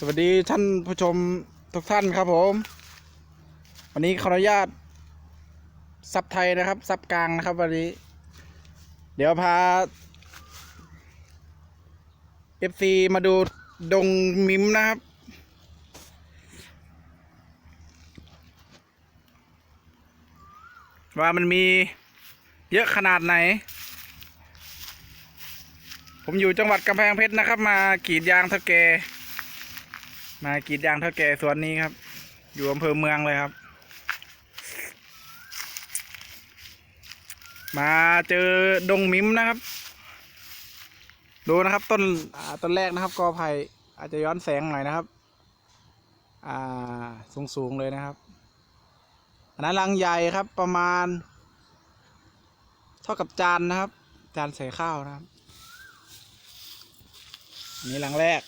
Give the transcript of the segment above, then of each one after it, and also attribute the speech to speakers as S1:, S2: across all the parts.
S1: สวัสดีท่านผู้ชมทุกท่านครับผม วันนี้ขออนุญาตซับไทยนะครับซับกลางนะครับวันนี้ เดี๋ยวพา FC มาดูดงมิมนะครับ ว่ามันมีเยอะขนาดไหน ผมอยู่จังหวัดกำแพงเพชรนะครับ มากรีดยางเท่าแก มากรีดยางเท่าแก่สวนนี้ครับ อยู่อำเภอเมืองเลยครับ มาเจอดงมิมนะครับ ดูนะครับต้นต้นแรกนะครับกอไผ่อาจจะย้อนแสงหน่อยนะครับ อ่าสูงสูงเลยนะครับอันนั้นรังใหญ่ครับประมาณ เท่ากับจานนะครับ จานใส่ข้าวนะครับ อันนี้รังแรก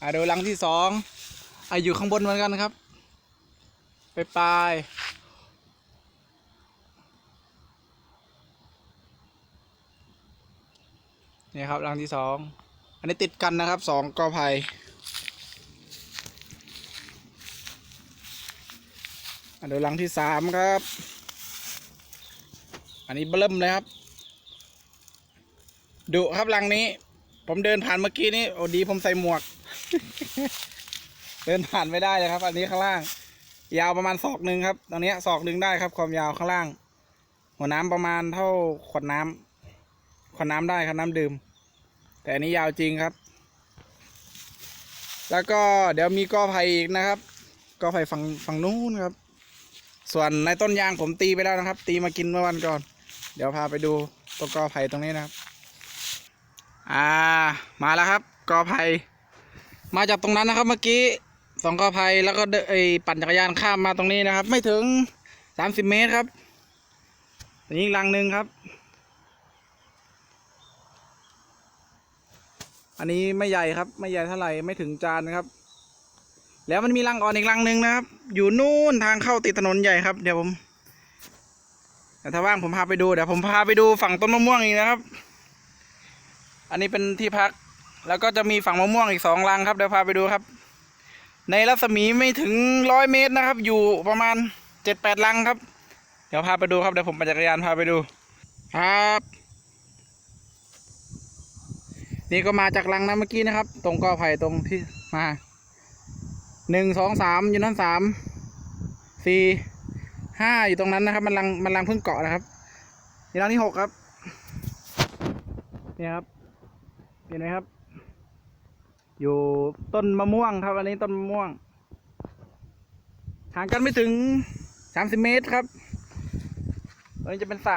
S1: อ่าดูรังที่สองอ่าอยู่ข้างบนเหมือนกันครับ ไปปลายนี่ครับรังที่สองอันนี้ติดกันนะครับสองกอไผ่อ่าดูรังที่สามครับ อันนี้เบิ่มเลยครับ ดุครับรังนี้ ผมเดินผ่านเมื่อกี้นี้โอ้ดีผมใส่หมวก เดินผ่านไม่ได้เลยครับ อันนี้ข้างล่าง ยาวประมาณศอกหนึ่งครับตรงนี้ศอกหนึ่งได้ครับ ความยาวข้างล่าง หัวน้ำประมาณเท่าขวดน้ำขวดน้ำได้ครับน้ำดื่ม แต่อันนี้ยาวจริงครับ แล้วก็เดี๋ยวมีกอไผ่อีกนะครับกอไผ่ฝั่งฝั่งนู้นครับ ส่วนในต้นยางผมตีไปแล้วนะครับ ตีมากินเมื่อวันก่อน เดี๋ยวพาไปดูต้นกอไผ่ตรงนี้นะครับ อ่ามาแล้วครับ กอไผ่ มาจากตรงนั้นนะครับเมื่อกี้สองกอไผ่แล้วก็เดินไอปั่นจักรยานข้ามมาตรงนี้นะครับ ไม่ถึงสามสิบเมตรครับอันนี้อีกรังหนึ่งครับ อันนี้ไม่ใหญ่ครับ ไม่ใหญ่เท่าไหร่ไม่ถึงจานนะครับ แล้วมันมีรังอ่อนอีกรังหนึ่งนะครับ อยู่นู่นทางเข้าติดถนนใหญ่ครับ เดี๋ยวผมแต่ถ้าว่างผมพาไปดูเดี๋ยวผมพาไปดูฝั่งต้นมะม่วงอีกนะครับ อันนี้เป็นที่พัก แล้วก็จะมีฝั่งมะม่วงอีกสองรังครับเดี๋ยวพาไปดูครับ ในรัศมีไม่ถึงร้อยเมตรนะครับ อยู่ประมาณเจ็ดแปดรังครับ เดี๋ยวพาไปดูครับเดี๋ยวผมปั่นจักรยานพาไปดูครับ นี่ก็มาจากรังนะเมื่อกี้นะครับ ตรงกอไผ่ตรงที่มาหนึ่งสองสามอยู่นั่นสามสี่ห้าอยู่ตรงนั้นนะครับ มันรังมันรังเพิ่งเกาะนะครับนี่รังที่หกครับ เนี่ยครับ เห็นไหมครับ อยู่ต้นมะม่วงครับ อันนี้ต้นมะม่วง ห่างกันไม่ถึงสามสิบเมตรครับอันนี้จะเป็นสระ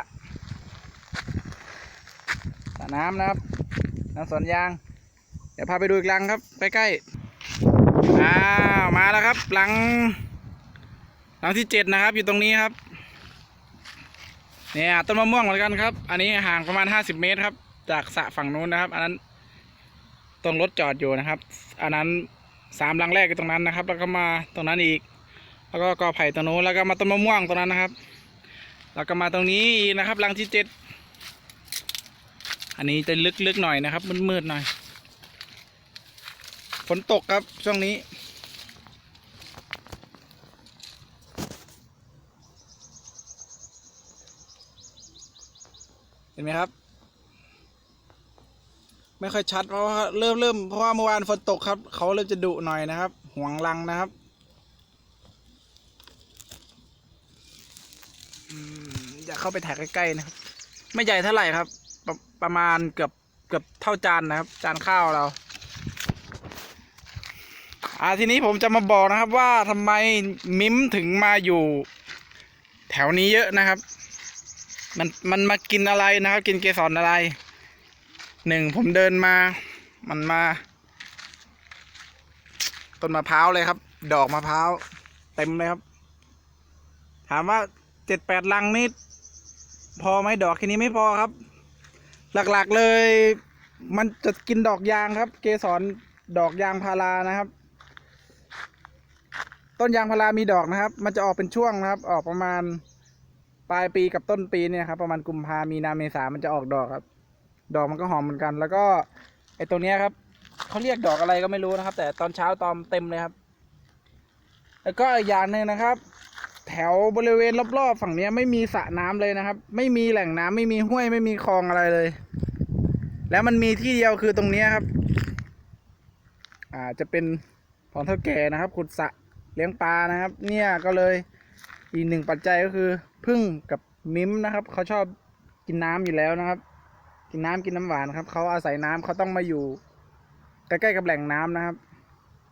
S1: สระน้ำนะครับน้ำสวนยาง เดี๋ยวพาไปดูอีกรังครับ ใกล้ๆอ้าวมาแล้วครับ หลัง หลังที่เจ็ดนะครับ อยู่ตรงนี้ครับเนี่ยต้นมะม่วงเหมือนกันครับ อันนี้ห่างประมาณห้าสิบเมตรครับ จากสระฝั่งนู้นนะครับ อันนั้น ตรงรถจอดอยู่นะครับ อันนั้นสามลังแรกอยู่ตรงนั้นนะครับ แล้วก็มาตรงนั้นอีก แล้วก็กอไผ่ตรงนู้นแล้วก็มาต้นมะม่วงตรงนั้นนะครับ แล้วก็มาตรงนี้อีกนะครับลังที่เจ็ดอันนี้จะลึกๆหน่อยนะครับมืดๆหน่อยฝนตกครับช่วงนี้เห็นไหมครับ ไม่ค่อยชัด เพราะว่าเริ่มเริ่มเพราะว่าเมื่อวานฝนตกครับ เขาเริ่มจะดุหน่อยนะครับ ห่วงรังนะครับอย่าเข้าไปแท็กใกล้ๆนะครับ ไม่ใหญ่เท่าไหร่ครับปรประมาณเกือบเกือบเท่าจานนะครับ จานข้าวเราอ่าทีนี้ผมจะมาบอกนะครับว่าทำไมมิมถึงมาอยู่ แถวนี้เยอะนะครับ มันมันมากินอะไรนะครับ กินเกสรอะไร หนึ่งผมเดินมา มันมา ต้นมะพร้าวเลยครับ ดอกมะพร้าวเต็มเลยครับ ถามว่าเจ็ดแปดลังนี่พอไหมดอกแค่นี้ไม่พอครับ หลักๆเลย มันจะกินดอกยางครับ เกสรดอกยางพารานะครับ ต้นยางพารามีดอกนะครับ มันจะออกเป็นช่วงนะครับ ออกประมาณปลายปีกับต้นปีเนี่ยครับ ประมาณกุมภามีนาเมษามันจะออกดอกครับ ดอกมันก็หอมเหมือนกัน แล้วก็ไอตรงเนี้ยครับเขาเรียกดอกอะไรก็ไม่รู้นะครับ แต่ตอนเช้าตอมเต็มเลยครับ แล้วก็อีกอย่างหนึ่งนะครับ แถวบริเวณรอบๆฝั่งเนี้ยไม่มีสระน้ำเลยนะครับ ไม่มีแหล่งน้ำไม่มีห้วยไม่มีคลองอะไรเลย แล้วมันมีที่เดียวคือตรงเนี้ยครับ อ่าจะเป็นของเท่าแก่นะครับ ขุดสระเลี้ยงปลานะครับ เนี่ยก็เลยอีกหนึ่งปัจจัยก็คือพึ่งกับมิมนะครับเขาชอบกินน้ำอยู่แล้วนะครับ กินน้ำกินน้ำหวานครับเขาอาศัยน้ำเขาต้องมาอยู่ใกล้ๆกับแหล่งน้ำนะครับ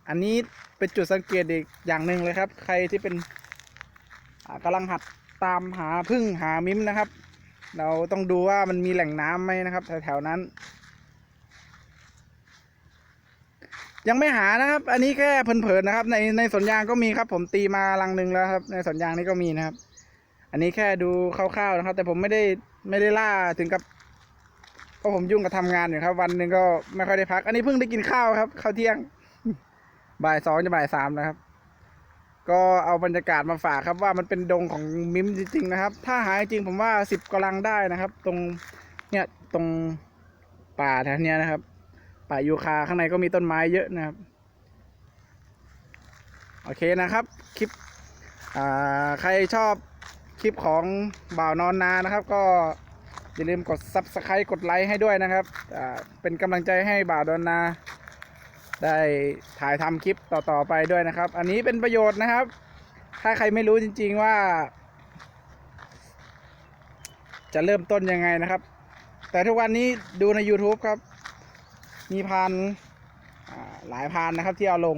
S1: อันนี้เป็นจุดสังเกตอีกอย่างหนึ่งเลยครับ ใครที่เป็นอ่ากำลังหัดตามหาพึ่งหามิมนะครับ เราต้องดูว่ามันมีแหล่งน้ำไหมนะครับแถวๆนั้น ยังไม่หานะครับ อันนี้แค่เพลินๆนะครับ ในในสวนยางก็มีครับ ผมตีมาลังหนึ่งแล้วครับ ในสวนยางนี่ก็มีนะครับ อันนี้แค่ดูคร่าวๆนะครับ แต่ผมไม่ได้ไม่ได้ล่าถึงกับ เพราะผมยุ่งกับทำงานอยู่ครับ วันหนึ่งก็ไม่ค่อยได้พัก อันนี้เพิ่งได้กินข้าวครับข้าวเที่ยง บ่ายสองจะบ่ายสามนะครับ ก็เอาบรรยากาศมาฝากครับว่ามันเป็นดงของมิมจริงๆนะครับ ถ้าหายจริงผมว่าสิบกำลังได้นะครับ ตรงเนี่ยตรงป่าแถวเนี้ยนะครับ ป่ายูคาข้างในก็มีต้นไม้เยอะนะครับ โอเคนะครับคลิปใครชอบคลิปของบ่าวนอนนานะครับ ก็ อย่าลืมกด subscribe กดไลค์ให้ด้วยนะครับเป็นกำลังใจให้บ่าวนอนนา ได้ถ่ายทำคลิปต่อๆไปด้วยนะครับ อันนี้เป็นประโยชน์นะครับ ถ้าใครไม่รู้จริง ๆว่า จะเริ่มต้นยังไงนะครับ แต่ทุกวันนี้ดูใน YouTube ครับ มีพันหลายพันนะครับที่เอาลง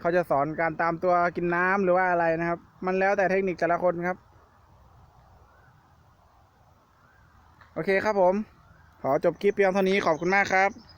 S1: เขาจะสอนการตามตัวกินน้ำหรือว่าอะไรนะครับ มันแล้วแต่เทคนิคแต่ละคนครับ โอเคครับผม ขอจบคลิปเพียงเท่านี้ขอบคุณมากครับ